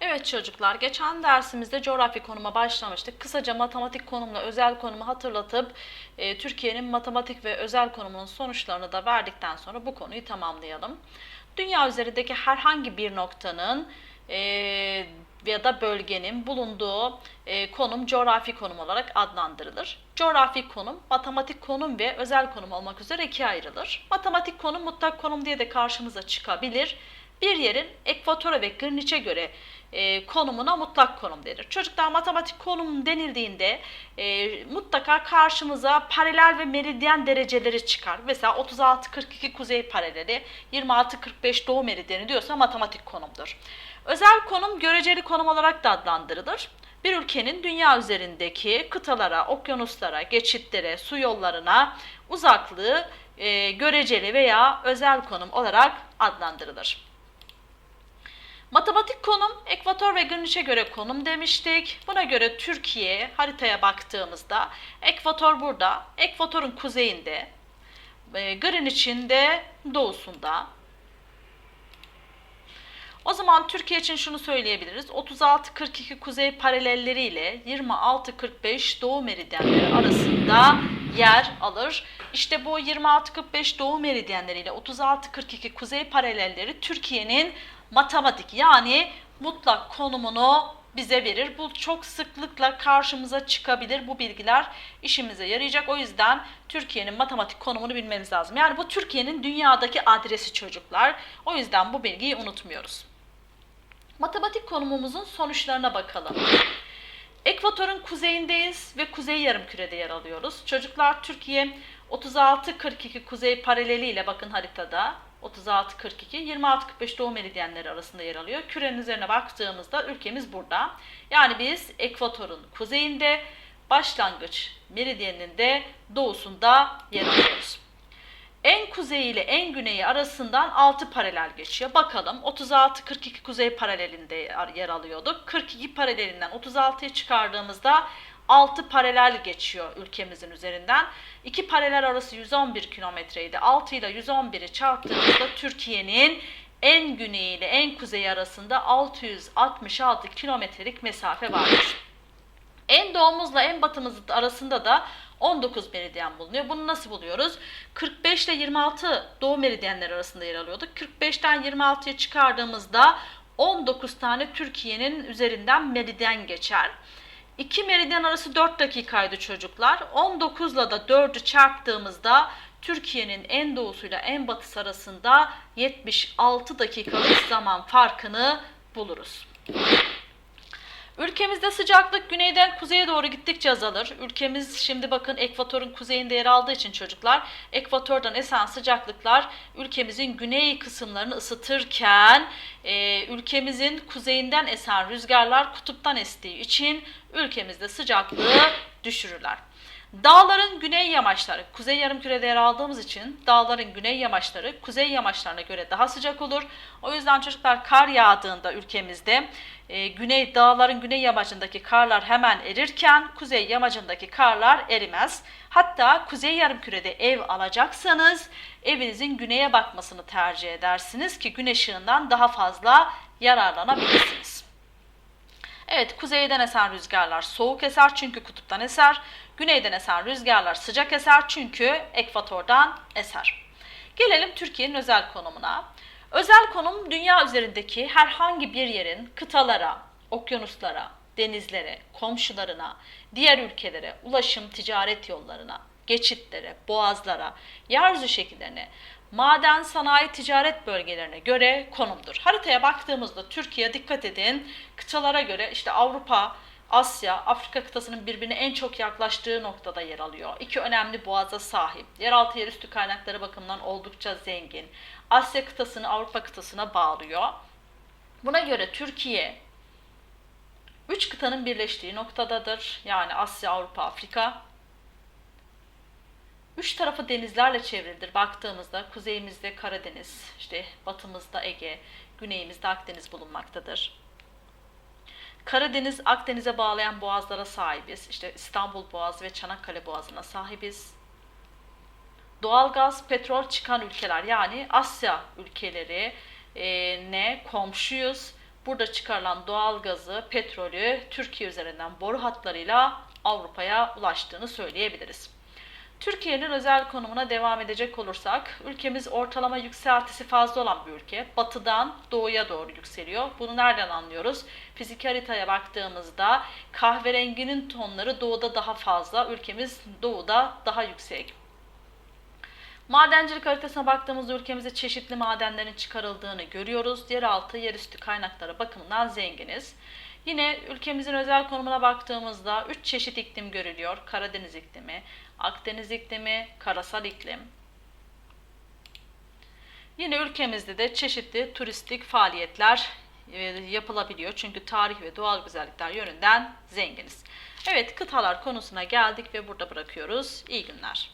Evet çocuklar, geçen dersimizde coğrafya konuma başlamıştık. Kısaca matematik konumla özel konumu hatırlatıp e, Türkiye'nin matematik ve özel konumunun sonuçlarını da verdikten sonra bu konuyu tamamlayalım. Dünya üzerindeki herhangi bir noktanın e, ya da bölgenin bulunduğu e, konum coğrafi konum olarak adlandırılır. Coğrafi konum, matematik konum ve özel konum olmak üzere ikiye ayrılır. Matematik konum mutlak konum diye de karşımıza çıkabilir. Bir yerin ekvatora ve Greenwich'e göre e, konumuna mutlak konum denir. Çocuklar matematik konum denildiğinde e, mutlaka karşımıza paralel ve meridyen dereceleri çıkar. Mesela 36-42 kuzey paraleli, 26-45 doğu meridyeni diyorsa matematik konumdur. Özel konum göreceli konum olarak da adlandırılır. Bir ülkenin dünya üzerindeki kıtalara, okyanuslara, geçitlere, su yollarına uzaklığı e, göreceli veya özel konum olarak adlandırılır. Matematik konum ekvator ve Greenwich'e göre konum demiştik. Buna göre Türkiye haritaya baktığımızda ekvator burada, ekvatorun kuzeyinde, e, Greenwich'in de doğusunda. O zaman Türkiye için şunu söyleyebiliriz. 36-42 kuzey paralelleri ile 26-45 doğu meridyenleri arasında yer alır. İşte bu 26-45 doğu meridyenleri ile 36-42 kuzey paralelleri Türkiye'nin matematik yani mutlak konumunu bize verir. Bu çok sıklıkla karşımıza çıkabilir. Bu bilgiler işimize yarayacak. O yüzden Türkiye'nin matematik konumunu bilmemiz lazım. Yani bu Türkiye'nin dünyadaki adresi çocuklar. O yüzden bu bilgiyi unutmuyoruz. Matematik konumumuzun sonuçlarına bakalım. Ekvatorun kuzeyindeyiz ve kuzey yarımkürede yer alıyoruz. Çocuklar Türkiye 36-42 kuzey paraleliyle bakın haritada 36-42, 26-45 doğu meridyenleri arasında yer alıyor. Kürenin üzerine baktığımızda ülkemiz burada. Yani biz ekvatorun kuzeyinde, başlangıç meridyeninin de doğusunda yer alıyoruz. En kuzeyi ile en güneyi arasından 6 paralel geçiyor. Bakalım 36-42 kuzey paralelinde yer alıyorduk. 42 paralelinden 36'yı çıkardığımızda 6 paralel geçiyor ülkemizin üzerinden. İki paralel arası 111 kilometreydi. 6 ile 111'i çarptığımızda Türkiye'nin en güneyi ile en kuzeyi arasında 666 kilometrelik mesafe vardır. En doğumuzla en batımız arasında da 19 meridyen bulunuyor. Bunu nasıl buluyoruz? 45 ile 26 doğu meridyenleri arasında yer alıyorduk. 45'ten 26'ya çıkardığımızda 19 tane Türkiye'nin üzerinden meridyen geçer. İki meridyen arası 4 dakikaydı çocuklar. 19 ile da 4'ü çarptığımızda Türkiye'nin en doğusuyla en batısı arasında 76 dakikalık zaman farkını buluruz. Ülkemizde sıcaklık güneyden kuzeye doğru gittikçe azalır. Ülkemiz şimdi bakın ekvatorun kuzeyinde yer aldığı için çocuklar ekvatordan esen sıcaklıklar ülkemizin güney kısımlarını ısıtırken e, ülkemizin kuzeyinden esen rüzgarlar kutuptan estiği için ülkemizde sıcaklığı düşürürler. Dağların güney yamaçları, kuzey yarımkürede yer aldığımız için dağların güney yamaçları kuzey yamaçlarına göre daha sıcak olur. O yüzden çocuklar kar yağdığında ülkemizde e, güney dağların güney yamacındaki karlar hemen erirken kuzey yamacındaki karlar erimez. Hatta kuzey yarımkürede ev alacaksanız evinizin güneye bakmasını tercih edersiniz ki gün ışığından daha fazla yararlanabilirsiniz. Evet, kuzeyden esen rüzgarlar soğuk eser çünkü kutuptan eser. Güneyden esen rüzgarlar sıcak eser çünkü ekvatordan eser. Gelelim Türkiye'nin özel konumuna. Özel konum dünya üzerindeki herhangi bir yerin kıtalara, okyanuslara, denizlere, komşularına, diğer ülkelere, ulaşım, ticaret yollarına, geçitlere, boğazlara, yeryüzü şekillerine, maden, sanayi, ticaret bölgelerine göre konumdur. Haritaya baktığımızda Türkiye dikkat edin kıtalara göre işte Avrupa, Asya, Afrika kıtasının birbirine en çok yaklaştığı noktada yer alıyor. İki önemli boğaza sahip. Yeraltı yerüstü kaynakları bakımından oldukça zengin. Asya kıtasını Avrupa kıtasına bağlıyor. Buna göre Türkiye üç kıtanın birleştiği noktadadır. Yani Asya, Avrupa, Afrika. Üç tarafı denizlerle çevrilidir. Baktığımızda kuzeyimizde Karadeniz, işte batımızda Ege, güneyimizde Akdeniz bulunmaktadır. Karadeniz, Akdeniz'e bağlayan boğazlara sahibiz. İşte İstanbul Boğazı ve Çanakkale Boğazı'na sahibiz. Doğalgaz, petrol çıkan ülkeler yani Asya ülkeleri e, ne komşuyuz. burada çıkarılan doğal gazı, petrolü Türkiye üzerinden boru hatlarıyla Avrupa'ya ulaştığını söyleyebiliriz. Türkiye'nin özel konumuna devam edecek olursak, ülkemiz ortalama yükseltisi fazla olan bir ülke. Batıdan doğuya doğru yükseliyor. Bunu nereden anlıyoruz? Fizik haritaya baktığımızda kahverenginin tonları doğuda daha fazla, ülkemiz doğuda daha yüksek. Madencilik haritasına baktığımızda ülkemizde çeşitli madenlerin çıkarıldığını görüyoruz. Yeraltı, yerüstü kaynakları bakımından zenginiz. Yine ülkemizin özel konumuna baktığımızda 3 çeşit iklim görülüyor. Karadeniz iklimi, Akdeniz iklimi, karasal iklim. Yine ülkemizde de çeşitli turistik faaliyetler e, yapılabiliyor. Çünkü tarih ve doğal güzellikler yönünden zenginiz. Evet kıtalar konusuna geldik ve burada bırakıyoruz. İyi günler.